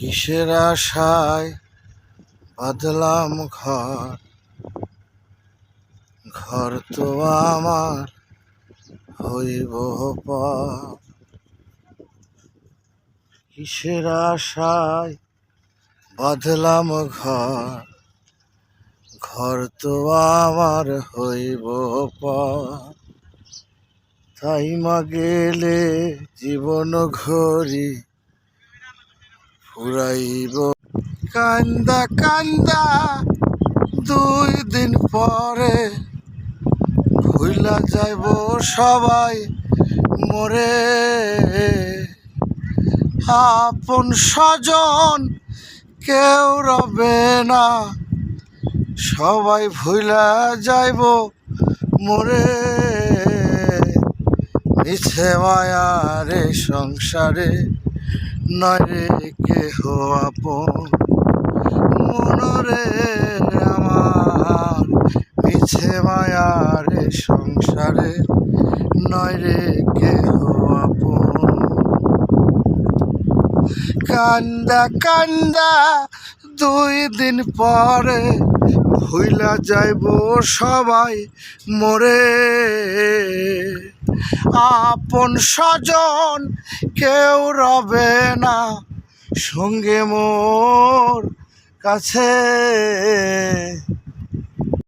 কিসের আশায় বাঁধলাম ঘর? ঘর তো আমার, হইব কিসের আশায় বাঁধলাম ঘর? ঘর তো আমার, হইব তাই মা গেলে জীবন ঘড়ি ফুরাইব কান্দা কান্দা, দুই দিন পরে ভুইলা যাইব সবাই মরে। আপন স্বজন কেউ রবে না, সবাই ভুইলা যাইব মরে। মিছে মায়ারে সংসারে নয় রে কেহ আপন। মনরে আমার মিছে মায়ারে সংসারে নয় রে কেহ আপন। কান্দা কান্দা দুই দিন পরে ভুইলা যাইব সবাই মরে। আপন স্বজন কেউ রবে না। সঙ্গে মোর কাছে।